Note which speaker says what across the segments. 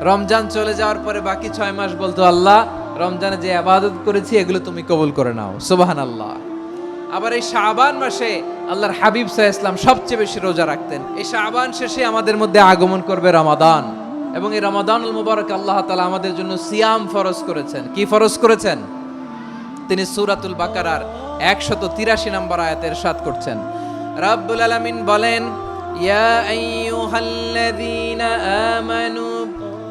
Speaker 1: রমজান চলে যাওয়ার পরে বাকি ছয় মাস বলতো, আল্লাহ, রমজানে যে আবাদত করেছি, এগুলো তুমি কবুল করে নাও। সুবাহান আল্লাহ আবার এই শাবান মাসে আল্লাহর হাবিব সাহ ইসলাম সবচেয়ে বেশি রোজা রাখতেন। এই শাবান শেষে আমাদের মধ্যে আগমন করবে রমাদান। এবং এই রমাদানুল মুবারক আল্লাহ তালা আমাদের জন্য সিয়াম ফরজ করেছেন। কি ফরজ করেছেন? তিনি সুরাতুল বাকারার একশত তিরাশি নম্বর আয়াতের সাত করছেন। রাব্বুল আলামিন বলেন, ইয়া আইয়ুহাল্লাযীনা আমানু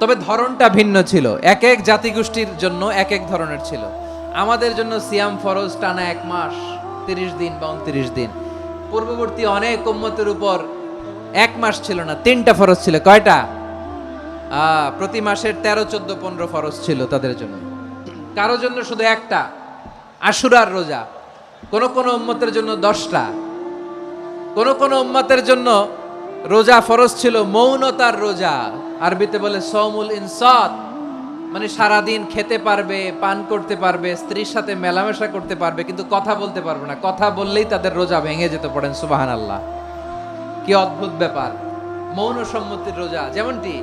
Speaker 1: তবে ধরনটা ভিন্ন ছিল। এক এক জাতিগোষ্ঠীর জন্য এক এক ধরনের ছিল। আমাদের জন্য সিয়াম ফরজ টানা এক মাস, তিরিশ দিন বা উনত্রিশ দিন। পূর্ববর্তী অনেক উম্মতের উপর এক মাস ছিল না, তিনটা ফরজ ছিল। কয়টা? প্রতি মাসের তেরো, চোদ্দ, পনেরো ফরজ ছিল তাদের জন্য। কারও জন্য শুধু একটা, আশুরার রোজা। কোন কোন উম্মতের জন্য দশটা। কোন কোন উম্মতের জন্য রোজা ফরজ ছিল, মৌনতার রোজা। আরবিতে বলে সৌমুল ইনসাত। মানে সারাদিন খেতে পারবে, পান করতে পারবে, স্ত্রীর সাথে মেলামেশা করতে পারবে, কিন্তু কথা বলতে পারবে না। কথা বললেই তাদের রোজা ভেঙে যেতে পারেন সুবাহান আল্লাহ কি অদ্ভুত ব্যাপার। মৌন সম্মতির রোজা, যেমনটি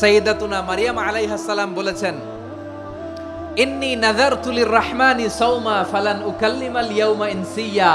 Speaker 1: সৈয়দাতুনা মারিয়াম আলাইহাসাল্লাম বলেছেন, ইন্নি নাজারতু লিররহমানি সৌমা ফালান উকাল্লিমাল ইয়াউমা ইনসিয়া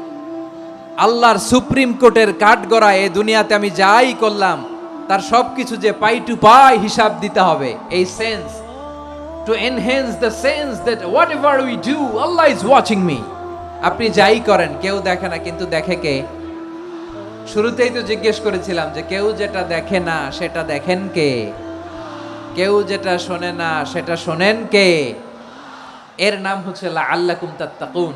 Speaker 1: আল্লাহর সুপ্রিম কোর্টের কাঠগড়া এ দুনিয়াতে আমি যাই করলাম, তার সব কিছু যে পাই টু পাই হিসাব দিতে হবে। এই sense to enhance the sense that whatever we do Allah is watching me আপনি যাই করেন, কেউ দেখে না, কিন্তু দেখে কে? শুরুতেই তো জিজ্ঞেস করেছিলাম যে কেউ যেটা দেখে না, সেটা দেখেন কে? কেউ যেটা শোনে না, সেটা শোনেন কে? এর নাম হচ্ছে আল্লাহ তাত্তাকুন।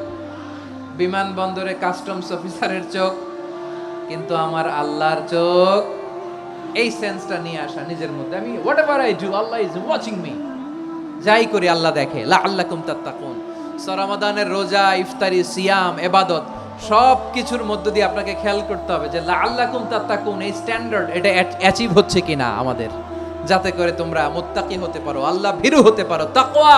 Speaker 1: বিমানবন্দরে কাস্টমস অফিসারের চোখ, কিন্তু আমার আল্লাহর চোখ, এই সেন্সটা নিয়ে আসা নিজের মধ্যে। আমি whatever I do Allah is watching me যাই করি, আল্লাহ দেখে। লা আল্লাহ তাত্তাকুন সরামাদানের রোজা, ইফতারি, সিয়াম, এবাদত সব কিছুর মধ্য দিয়ে আপনাকে খেয়াল করতে হবে যে লা আল্লাহ তাত্তাকুন, এই স্ট্যান্ডার্ড এটা অ্যাচিভ হচ্ছে কিনা আমাদের। যাতে করে তোমরা মুত্তাকি হতে পারো, আল্লাহ ভীরু হতে পারো। তাকওয়া!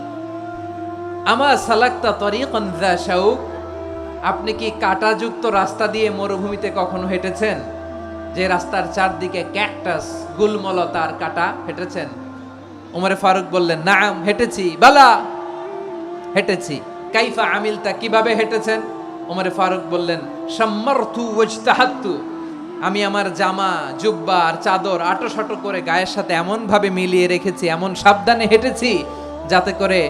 Speaker 1: আমা সালাক্তা তরিকন শাউক। আপনি কি কাঁটাযুক্ত রাস্তা দিয়ে মরুভূমিতে কখনো হেঁটেছেন? যে রাস্তার চারদিকে ক্যাকটাস গুলমলতার কাটা হেঁটেছেন। উমরে ফারুক বললেন, নাম, হেঁটেছি, বালা, হেঁটেছি। কাইফা আমিলতা, কীভাবে হেঁটেছেন? উমরে ফারুক বললেন সম্মার্থু ওজতাহাত্তু আমি আমার জামা, জুব্বা আর চাদর আটো সাটো করে গায়ের সাথে এমনভাবে মিলিয়ে রেখেছি, এমন সাবধানে হেঁটেছি, যাতে করে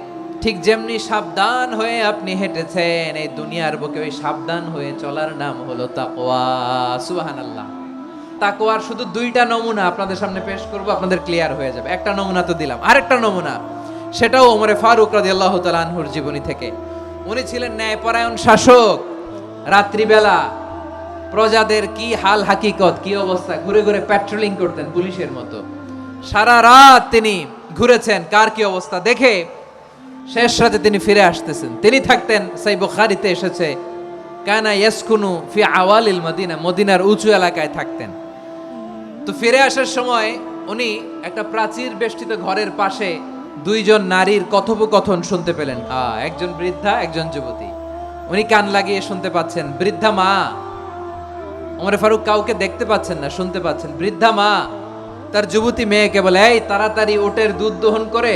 Speaker 1: ঠিক যেমনি সাবধান হয়ে আপনি হেঁটেছেন, এই দুনিয়ার বুকে ওই সাবধান হয়ে চলার নাম হলো তাকওয়া। সুবহানাল্লাহ। তাকওয়ার শুধু দুইটা নমুনা আপনাদের সামনে পেশ করব, আপনাদের ক্লিয়ার হয়ে যাবে। একটা নমুনা তো দিলাম। আরেকটা নমুনা, সেটাও ওমরে ফারুক রাদিয়াল্লাহু তাআলা আনহুর জীবনী থেকে। উনি ছিলেন ন্যায়পরায়ণ শাসক। রাত্রিবেলা প্রজাদের কি হাল হাকিকত, কি অবস্থা, ঘুরে ঘুরে প্যাট্রোলিং করতেন পুলিশের মতো। সারা রাত তিনি ঘুরেছেন, কার কি অবস্থা দেখে শেষ রাতে তিনি ফিরে আসতেছেন। তিনি থাকতেন, সেই বুখারিতে এসেছে, কানা ইয়াসকুনু ফি আওয়ালিল মদিনা মদিনার উঁচু এলাকায় থাকতেন। তো ফিরে আসার সময় উনি একটা প্রাচীর বেষ্টিত ঘরের পাশে দুইজন নারীর কথোপকথন শুনতে পেলেন। একজন বৃদ্ধা, একজন যুবতী। উনি কান লাগিয়ে শুনতে পাচ্ছেন, বৃদ্ধা মা। ওমরে ফারুক কাউকে দেখতে পাচ্ছেন না, শুনতে পাচ্ছেন, বৃদ্ধা মা। তার যুবতী মেয়েকে বলে, এই তাড়াতাড়ি ওটের দুধ দহন করে।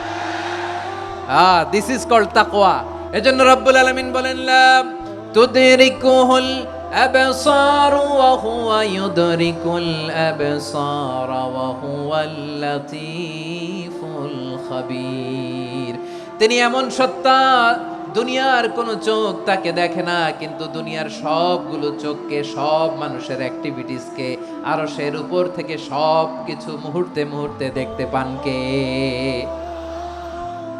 Speaker 1: আহ দিস ইজ কল্ড তাকওয়া। এজন্য রব্বুল আলামিন বলেন তুদরিকুহুল হুয়া ইউদরিকুল আবসার ওয়া হুয়াল লাতীফুল খাবীর। তিনি এমন সত্তা, দুনিয়ার কোনো চোখ তাকে দেখে না, কিন্তু দুনিয়ার সবগুলো চোখকে, সব মানুষের অ্যাক্টিভিটিসকে আরও সের উপর থেকে সব কিছু মুহূর্তে মুহূর্তে দেখতে পান কে?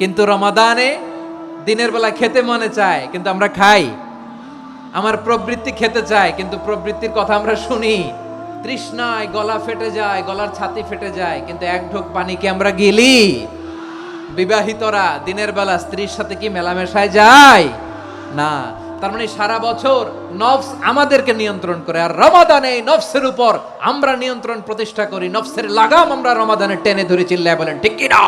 Speaker 1: কিন্তু রমাদানে দিনের বেলা খেতে মনে চায়, কিন্তু আমরা খাই। আমার প্রবৃত্তি খেতে চায়, কিন্তু প্রবৃত্তির কথা আমরা শুনি। তৃষ্ণায় গলা ফেটে যায়, গলার ছাতি ফেটে যায়, কিন্তু এক ঢোক পানিকে আমরা গিলি? বিবাহিতরা দিনের বেলা স্ত্রীর সাথে কি মেলামেশায় যায়? না, তার মানে সারা বছর নফস আমাদেরকে নিয়ন্ত্রণ করে, আর রমাদানে নফসের উপর আমরা নিয়ন্ত্রণ প্রতিষ্ঠা করি, নফসের লাগাম আমরা রমাদানে টেনে ধরে চিল্লায় বলেন, ঠিক কিনা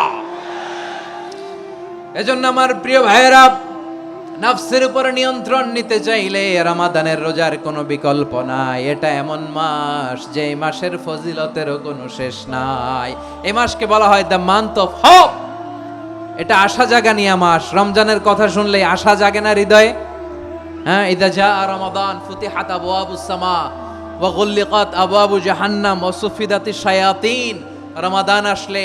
Speaker 1: এজন্য আমার প্রিয় ভাইয়েরা, নাফসের উপর নিয়ন্ত্রণ নিতে চাইলে রমাদানের রোজার কোনো বিকল্প নাই। এটা এমন মাস যে মাসের ফজিলতেরও কোনো শেষ নাই। এই মাসকে বলা হয় দ্য মান্থ অফ হপ। এটা আশা জাগানিয়া মাস। রমজানের কথা শুনলে আশা জাগে না হৃদয়ে। হ্যাঁ ইদা যা রমাদান ফুতিহাত আবওয়াবুস সামা ওয়া গুল্লিকাত আবওয়াবু জাহান্নাম ওয়া সুফিদাতিশ শায়াতিন। রমাদান আসলে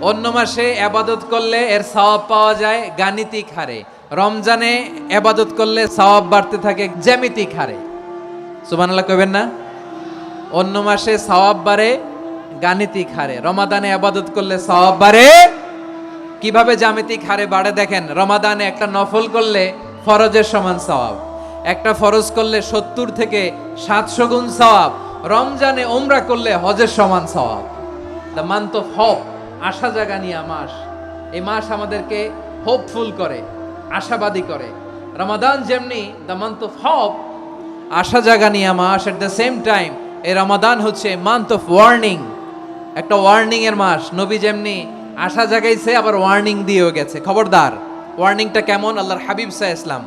Speaker 1: অন্য মাসে আবাদত করলে এর সওয়াব পাওয়া যায় গাণিতিক হারে। রমজানে আবাদত করলে সওয়াব বাড়তে থাকে জ্যামিতিক হারে। সুবহানাল্লাহ কবেন না? অন্য মাসে সওয়াব বাড়ে গাণিতিক হারে। রমাদানে আবাদত করলে সওয়াব বাড়ে কীভাবে জ্যামিতিক হারে বাড়ে দেখেন, রমাদানে একটা নফল করলে ফরজের সমান সওয়াব, একটা ফরজ করলে সত্তর থেকে সাতশো গুণ সওয়াব, রমজানে ওমরা করলে হজের সমান সওয়াব। দ্য মান্থ অফ হোপ আশা জাগানিয়া মাস। এই মাস আমাদেরকে হোপফুল করে, আশাবাদী করে। রমাদান যেমনি দ্য মান্থ অফ হপ আশা জাগানিয়া মাস এট দ্য সেম টাইম এই রমাদান হচ্ছে মান্থ অফ ওয়ার্নিং একটা ওয়ার্নিং এর মাস, নবী যেমনি আশা জাগাইছে, আবার ওয়ার্নিং দিয়েও গেছে। খবরদার ওয়ার্নিংটা কেমন? আল্লাহর হাবিব সাহ ইসলাম।